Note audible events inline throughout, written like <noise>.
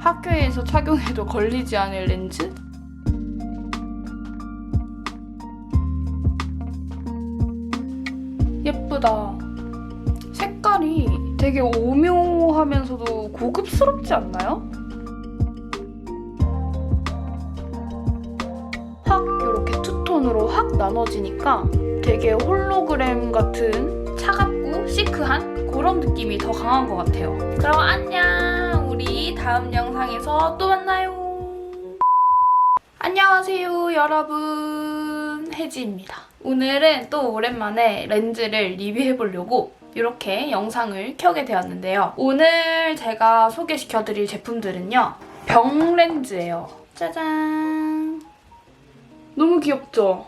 학교에서 착용해도 걸리지 않을 렌즈? 예쁘다. 색깔이 되게 오묘하면서도 고급스럽지 않나요? 톤으로 확 나눠지니까 되게 홀로그램 같은 차갑고 시크한 그런 느낌이 더 강한 것 같아요. 그럼 안녕! 우리 다음 영상에서 또 만나요. 안녕하세요, 여러분. 혜지입니다. 오늘은 또 오랜만에 렌즈를 리뷰해보려고 이렇게 영상을 켜게 되었는데요. 오늘 제가 소개시켜드릴 제품들은요. 병 렌즈예요. 짜잔. 너무 귀엽죠?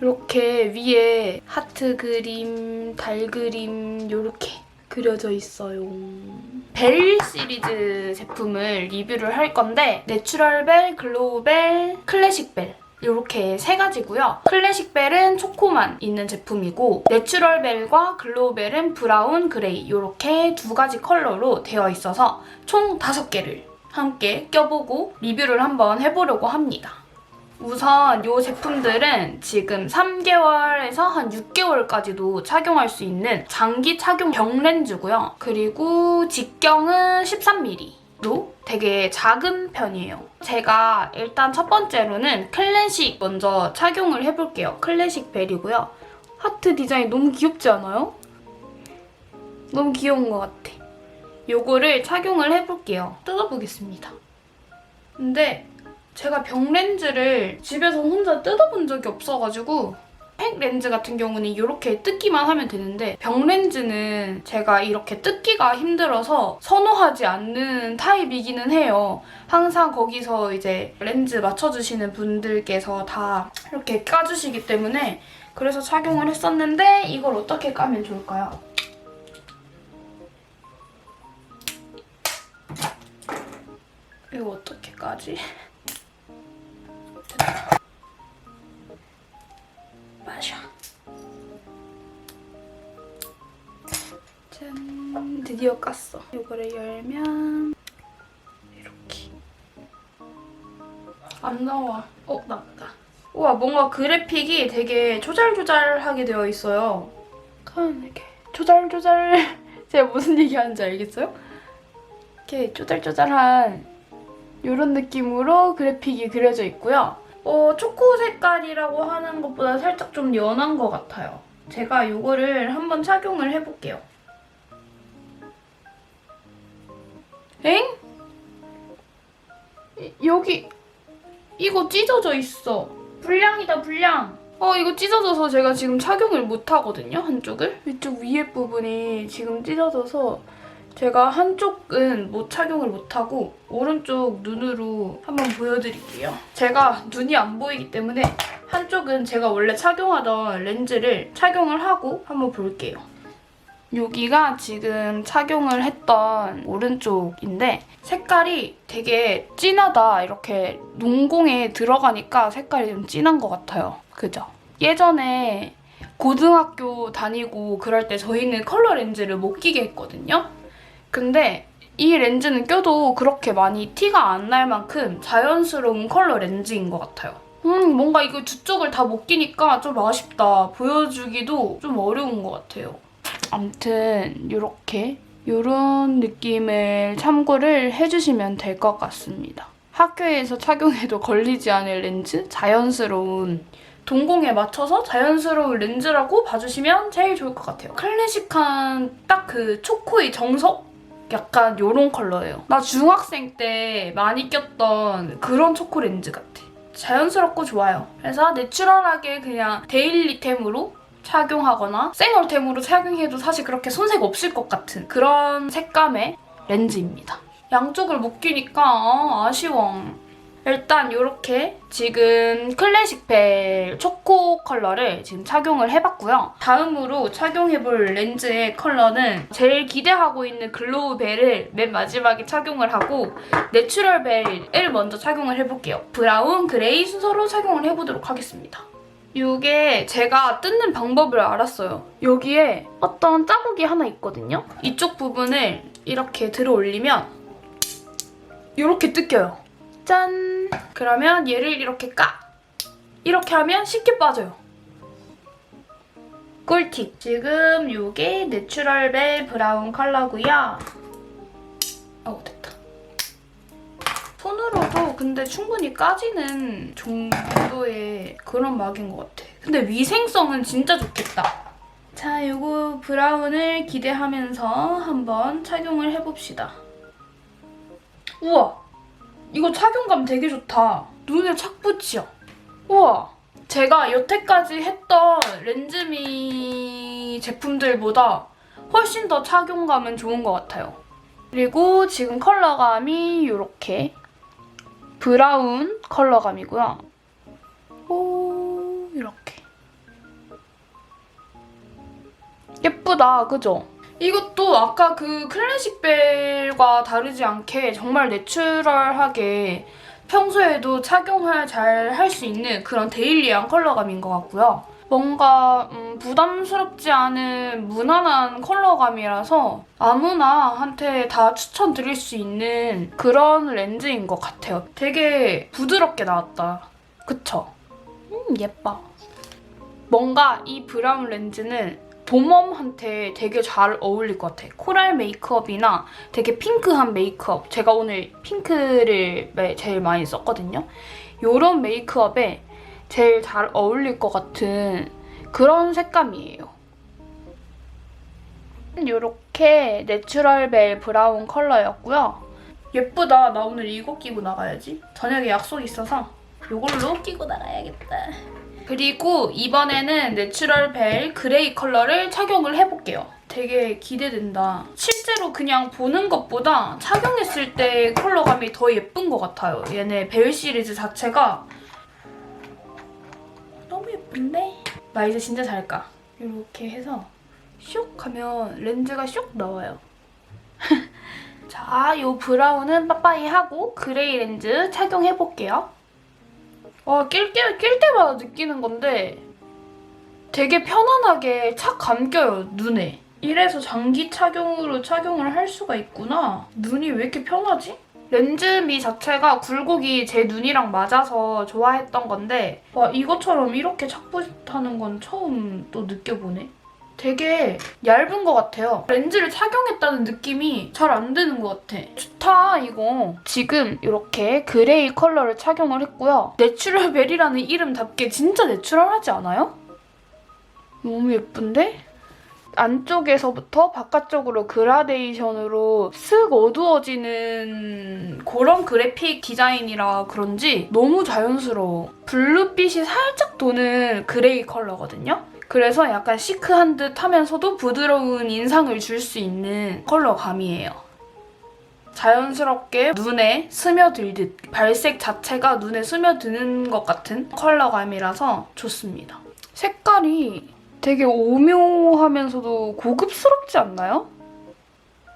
이렇게 위에 하트 그림, 달 그림 이렇게 그려져 있어요. 벨 시리즈 제품을 리뷰를 할 건데 내추럴 벨, 글로우 벨, 클래식 벨 이렇게 세 가지고요. 클래식 벨은 초코만 있는 제품이고 내추럴 벨과 글로우 벨은 브라운, 그레이 이렇게 두 가지 컬러로 되어 있어서 총 다섯 개를 함께 껴보고 리뷰를 한번 해보려고 합니다. 우선 이 제품들은 지금 3개월에서 한 6개월까지도 착용할 수 있는 장기 착용 병렌즈고요. 그리고 직경은 13mm로 되게 작은 편이에요. 제가 일단 첫 번째로는 클래식 먼저 착용을 해볼게요. 클래식 벨이고요. 하트 디자인 너무 귀엽지 않아요? 너무 귀여운 것 같아. 요거를 착용을 해볼게요. 뜯어보겠습니다. 근데 제가 병 렌즈를 집에서 혼자 뜯어본 적이 없어가지고 팩 렌즈 같은 경우는 이렇게 뜯기만 하면 되는데 병 렌즈는 제가 이렇게 뜯기가 힘들어서 선호하지 않는 타입이기는 해요. 항상 거기서 이제 렌즈 맞춰주시는 분들께서 다 이렇게 까주시기 때문에 그래서 착용을 했었는데 이걸 어떻게 까면 좋을까요? 이거 어떻게 까지? 마셔. 짠, 드디어 깠어. 이거를 열면 이렇게 안 나와. 어, 나왔다. 우와, 뭔가 그래픽이 되게 조잘조잘하게 되어 있어요. 약간 이렇게 조잘조잘. <laughs> 제가 무슨 얘기하는지 알겠어요? 이렇게 조잘조잘한 이런 느낌으로 그래픽이 그려져 있고요. 어, 초코 색깔이라고 하는 것보다 살짝 좀 연한 것 같아요. 제가 이거를 한번 착용을 해볼게요. 엥? 이- 여기 이거 찢어져 있어. 불량이다 불량. 어 이거 찢어져서 제가 지금 착용을 못 하거든요 한쪽을. 이쪽 위에 부분이 지금 찢어져서 제가 한쪽은 못 착용을 못하고 오른쪽 눈으로 한번 보여드릴게요. 제가 눈이 안 보이기 때문에 한쪽은 제가 원래 착용하던 렌즈를 착용을 하고 한번 볼게요. 여기가 지금 착용을 했던 오른쪽인데 색깔이 되게 진하다. 이렇게 농공에 들어가니까 색깔이 좀 진한 것 같아요. 그죠? 예전에 고등학교 다니고 그럴 때 저희는 컬러 렌즈를 못 끼게 했거든요. 근데 이 렌즈는 껴도 그렇게 많이 티가 안 날 만큼 자연스러운 컬러 렌즈인 것 같아요. 음, 뭔가 이거 두 쪽을 다 못 끼니까 좀 아쉽다. 보여주기도 좀 어려운 것 같아요. 암튼 이렇게 이런 느낌을 참고를 해주시면 될 것 같습니다. 학교에서 착용해도 걸리지 않을 렌즈? 자연스러운 동공에 맞춰서 자연스러운 렌즈라고 봐주시면 제일 좋을 것 같아요. 클래식한 딱 그 초코의 정석? 약간 요런 컬러예요. 나 중학생 때 많이 꼈던 그런 초코 렌즈 같아. 자연스럽고 좋아요. 그래서 내추럴하게 그냥 데일리템으로 착용하거나 생얼템으로 착용해도 사실 그렇게 손색 없을 것 같은 그런 색감의 렌즈입니다. 양쪽을 못 끼니까 아, 아쉬워. 일단 이렇게 지금 클래식벨 초코 컬러를 지금 착용을 해봤고요. 다음으로 착용해볼 렌즈의 컬러는 제일 기대하고 있는 글로우 벨을 맨 마지막에 착용을 하고 내추럴 벨을 먼저 착용을 해볼게요. 브라운, 그레이 순서로 착용을 해보도록 하겠습니다. 이게 제가 뜯는 방법을 알았어요. 여기에 어떤 자국이 하나 있거든요. 이쪽 부분을 이렇게 들어 올리면 이렇게 뜯겨요. 짠! 그러면 얘를 이렇게 까! 이렇게 하면 쉽게 빠져요. 꿀팁! 지금 이게 내추럴벨 브라운 컬러고요. 어 됐다. 손으로도 근데 충분히 까지는 정도의 그런 막인 것 같아. 근데 위생성은 진짜 좋겠다. 자, 요거 브라운을 기대하면서 한번 착용을 해봅시다. 우와! 이거 착용감 되게 좋다. 눈에 착 붙여. 우와! 제가 여태까지 했던 렌즈미 제품들보다 훨씬 더 착용감은 좋은 것 같아요. 그리고 지금 컬러감이 이렇게 브라운 컬러감이고요. 오, 이렇게. 예쁘다, 그죠? 이것도 아까 그 클래식 벨과 다르지 않게 정말 내추럴하게 평소에도 착용을 잘할 수 있는 그런 데일리한 컬러감인 것 같고요. 뭔가 음, 부담스럽지 않은 무난한 컬러감이라서 아무나한테 다 추천드릴 수 있는 그런 렌즈인 것 같아요. 되게 부드럽게 나왔다. 그쵸? 음, 예뻐. 뭔가 이 브라운 렌즈는 봄웜한테 되게 잘 어울릴 것 같아. 코랄 메이크업이나 되게 핑크한 메이크업. 제가 오늘 핑크를 매- 제일 많이 썼거든요. 이런 메이크업에 제일 잘 어울릴 것 같은 그런 색감이에요. 이렇게 내추럴 벨 브라운 컬러였고요. 예쁘다. 나 오늘 이거 끼고 나가야지. 저녁에 약속 있어서 이걸로 끼고 나가야겠다. 그리고 이번에는 내추럴 벨 그레이 컬러를 착용을 해볼게요. 되게 기대된다. 실제로 그냥 보는 것보다 착용했을 때 컬러감이 더 예쁜 것 같아요. 얘네 벨 시리즈 자체가 너무 예쁜데? 나 이제 진짜 잘까? 이렇게 해서 슉 하면 렌즈가 슉 나와요. <laughs> 자, 이 브라운은 빠빠이 하고 그레이 렌즈 착용해볼게요. 와, 낄, 낄, 낄 때마다 느끼는 건데 되게 편안하게 착 감겨요, 눈에. 이래서 장기 착용으로 착용을 할 수가 있구나. 눈이 왜 이렇게 편하지? 렌즈 미 자체가 굴곡이 제 눈이랑 맞아서 좋아했던 건데 와 이것처럼 이렇게 착붙하는 건 처음 또 느껴보네. 되게 얇은 것 같아요. 렌즈를 착용했다는 느낌이 잘 안 드는 것 같아. 좋다 이거. 지금 이렇게 그레이 컬러를 착용을 했고요. 내추럴 벨이라는 이름답게 진짜 내추럴하지 않아요? 너무 예쁜데? 안쪽에서부터 바깥쪽으로 그라데이션으로 쓱 어두워지는 그런 그래픽 디자인이라 그런지 너무 자연스러워. 블루빛이 살짝 도는 그레이 컬러거든요. 그래서 약간 시크한 듯 하면서도 부드러운 인상을 줄 수 있는 컬러감이에요. 자연스럽게 눈에 스며들듯 발색 자체가 눈에 스며드는 것 같은 컬러감이라서 좋습니다. 색깔이 되게 오묘하면서도 고급스럽지 않나요?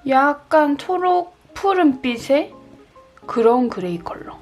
약간 초록 푸른빛의 그런 그레이 컬러.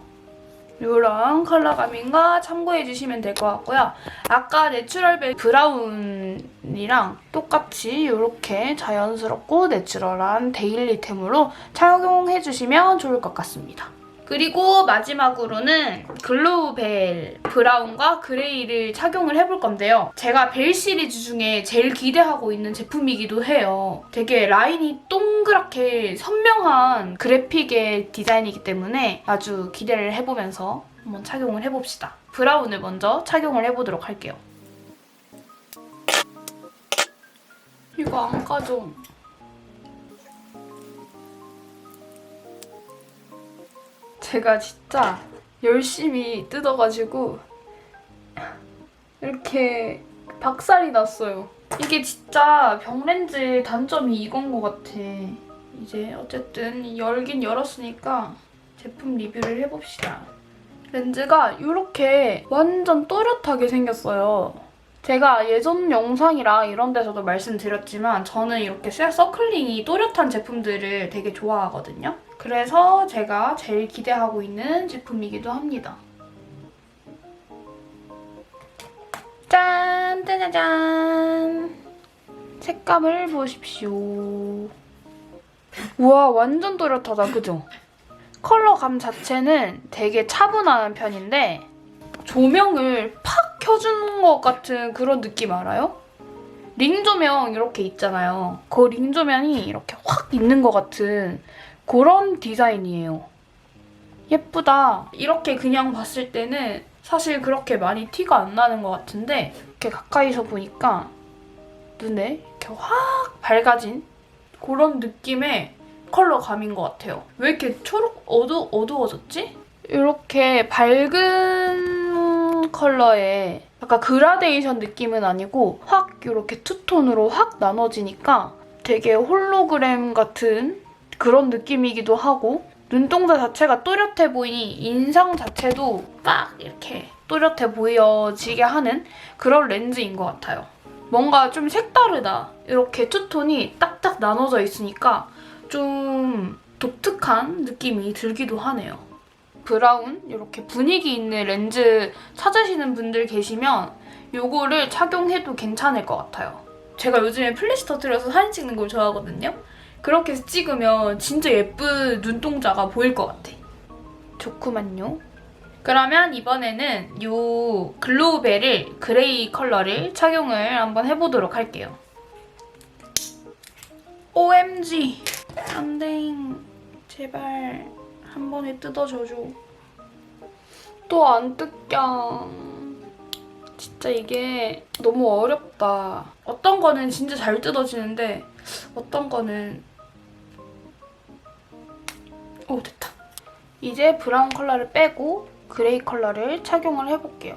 이런 컬러감인 거 참고해주시면 될 것 같고요. 아까 내추럴벨 브라운이랑 똑같이 이렇게 자연스럽고 내추럴한 데일리템으로 착용해주시면 좋을 것 같습니다. 그리고 마지막으로는 글로우벨 브라운과 그레이를 착용을 해볼 건데요. 제가 벨 시리즈 중에 제일 기대하고 있는 제품이기도 해요. 되게 라인이 동그랗게 선명한 그래픽의 디자인이기 때문에 아주 기대를 해보면서 한번 착용을 해봅시다. 브라운을 먼저 착용을 해보도록 할게요. 이거 안 까져. 제가 진짜 열심히 뜯어가지고 이렇게 박살이 났어요. 이게 진짜 병렌즈의 단점이 이건 것 같아. 이제 어쨌든 열긴 열었으니까 제품 리뷰를 해봅시다. 렌즈가 이렇게 완전 또렷하게 생겼어요. 제가 예전 영상이랑 이런 데서도 말씀드렸지만 저는 이렇게 셀 서클링이 또렷한 제품들을 되게 좋아하거든요. 그래서 제가 제일 기대하고 있는 제품이기도 합니다. 짠! 짜자잔! 색감을 보십시오. 우와, 완전 또렷하다, 그죠? 컬러감 자체는 되게 차분한 편인데 조명을 팍 켜주는 것 같은 그런 느낌 알아요? 링 조명 이렇게 있잖아요. 그 링 조명이 이렇게 확 있는 것 같은 그런 디자인이에요. 예쁘다. 이렇게 그냥 봤을 때는 사실 그렇게 많이 티가 안 나는 것 같은데 이렇게 가까이서 보니까 눈에 이렇게 확 밝아진 그런 느낌의 컬러감인 것 같아요. 왜 이렇게 초록 어두 어두워졌지? 이렇게 밝은 컬러의 약간 그라데이션 느낌은 아니고 확 이렇게 투톤으로 확 나눠지니까 되게 홀로그램 같은 그런 느낌이기도 하고 눈동자 자체가 또렷해 보이니 인상 자체도 딱 이렇게 또렷해 보여지게 하는 그런 렌즈인 것 같아요. 뭔가 좀 색다르다. 이렇게 투톤이 딱딱 나눠져 있으니까 좀 독특한 느낌이 들기도 하네요. 브라운 이렇게 분위기 있는 렌즈 찾으시는 분들 계시면 이거를 착용해도 괜찮을 것 같아요. 제가 요즘에 플래시 터트려서 사진 찍는 걸 좋아하거든요. 그렇게 해서 찍으면 진짜 예쁜 눈동자가 보일 것 같아. 좋구만요. 그러면 이번에는 이 글로우벨을 그레이 컬러를 착용을 한번 해보도록 할게요. OMG! 안돼 제발 한 번에 뜯어줘줘. 또 안 뜯겨. 진짜 이게 너무 어렵다. 어떤 거는 진짜 잘 뜯어지는데 어떤 거는 오 됐다. 이제 브라운 컬러를 빼고 그레이 컬러를 착용을 해볼게요.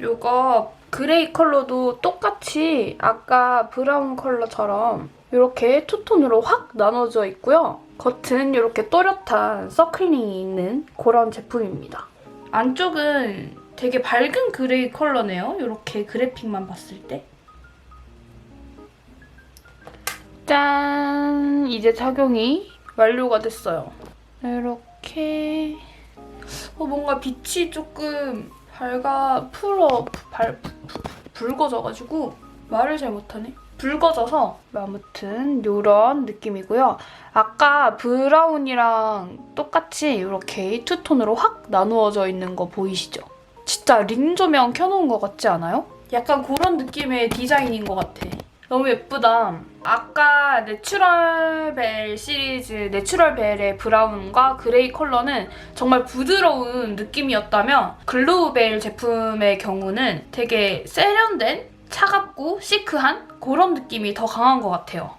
이거 그레이 컬러도 똑같이 아까 브라운 컬러처럼 이렇게 투톤으로 확 나눠져 있고요. 겉은 이렇게 또렷한 서클링이 있는 그런 제품입니다. 안쪽은 되게 밝은 그레이 컬러네요. 이렇게 그래픽만 봤을 때. 짠! 이제 착용이 완료가 됐어요. 이렇게 어, 뭔가 빛이 조금 밝아 풀어 발, 붉어져가지고 말을 잘 못하네. 붉어져서 아무튼 이런 느낌이고요. 아까 브라운이랑 똑같이 이렇게 투톤으로 확 나누어져 있는 거 보이시죠? 진짜 링 조명 켜놓은 것 같지 않아요? 약간 그런 느낌의 디자인인 것 같아. 너무 예쁘다. 아까 내추럴벨 시리즈 내추럴벨의 브라운과 그레이 컬러는 정말 부드러운 느낌이었다면 글로우벨 제품의 경우는 되게 세련된 차갑고 시크한 그런 느낌이 더 강한 것 같아요.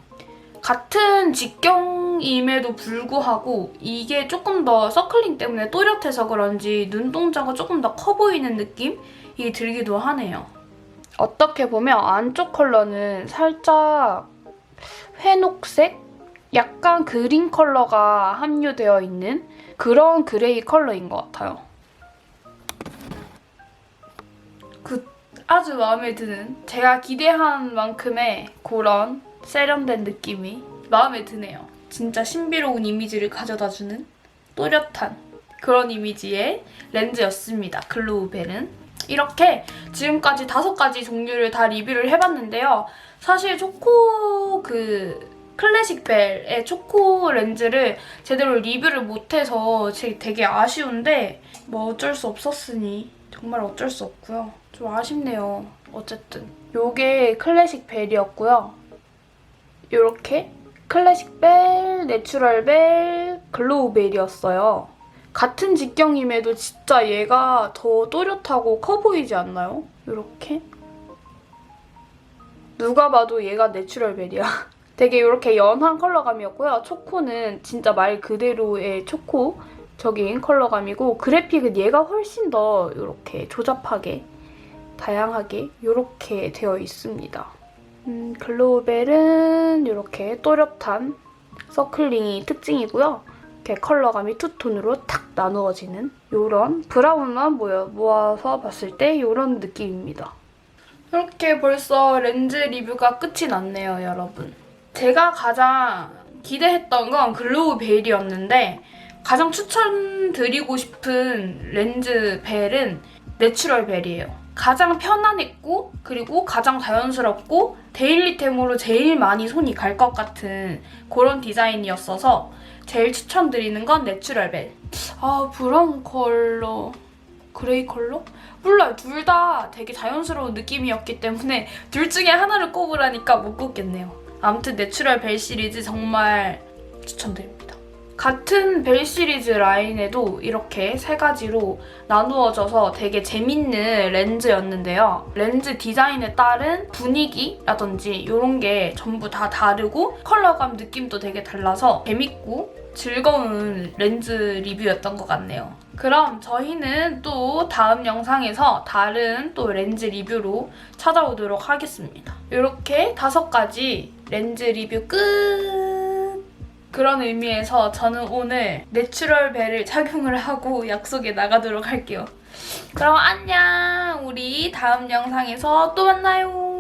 같은 직경임에도 불구하고 이게 조금 더 서클링 때문에 또렷해서 그런지 눈동자가 조금 더 커 보이는 느낌이 들기도 하네요. 어떻게 보면 안쪽 컬러는 살짝 회녹색? 약간 그린 컬러가 함유되어 있는 그런 그레이 컬러인 것 같아요. 그 아주 마음에 드는 제가 기대한 만큼의 그런 세련된 느낌이 마음에 드네요. 진짜 신비로운 이미지를 가져다주는 또렷한 그런 이미지의 렌즈였습니다. 글로우벨은. 이렇게 지금까지 다섯 가지 종류를 다 리뷰를 해봤는데요. 사실 초코 그 클래식 벨의 초코 렌즈를 제대로 리뷰를 못해서 되게 아쉬운데 뭐 어쩔 수 없었으니 정말 어쩔 수 없고요. 좀 아쉽네요. 어쨌든 요게 클래식 벨이었고요. 요렇게 클래식 벨, 내추럴 벨, 글로우 벨이었어요. 같은 직경임에도 진짜 얘가 더 또렷하고 커 보이지 않나요? 이렇게 누가 봐도 얘가 내추럴 벨이야. <laughs> 되게 이렇게 연한 컬러감이었고요. 초코는 진짜 말 그대로의 초코적인 컬러감이고 그래픽은 얘가 훨씬 더 이렇게 조잡하게 다양하게 이렇게 되어 있습니다. 음, 글로우벨은 이렇게 또렷한 서클링이 특징이고요. 이렇게 컬러감이 투톤으로 탁 나누어지는 이런 브라운만 모여, 모아서 봤을 때 이런 느낌입니다. 이렇게 벌써 렌즈 리뷰가 끝이 났네요, 여러분. 제가 가장 기대했던 건 글로우 베일이었는데 가장 추천드리고 싶은 렌즈 벨은 내추럴 벨이에요. 가장 편안했고 그리고 가장 자연스럽고 데일리템으로 제일 많이 손이 갈 것 같은 그런 디자인이었어서 제일 추천드리는 건 내추럴 벨. 아 브라운 컬러, 그레이 컬러? 몰라요. 둘 다 되게 자연스러운 느낌이었기 때문에 둘 중에 하나를 꼽으라니까 못 꼽겠네요. 아무튼 내추럴 벨 시리즈 정말 추천드립니다. 같은 벨 시리즈 라인에도 이렇게 세 가지로 나누어져서 되게 재밌는 렌즈였는데요. 렌즈 디자인에 따른 분위기라든지 이런 게 전부 다 다르고 컬러감 느낌도 되게 달라서 재밌고 즐거운 렌즈 리뷰였던 것 같네요. 그럼 저희는 또 다음 영상에서 다른 또 렌즈 리뷰로 찾아오도록 하겠습니다. 이렇게 다섯 가지 렌즈 리뷰 끝! 그런 의미에서 저는 오늘 내추럴 벨을 착용을 하고 약속에 나가도록 할게요. 그럼 안녕! 우리 다음 영상에서 또 만나요!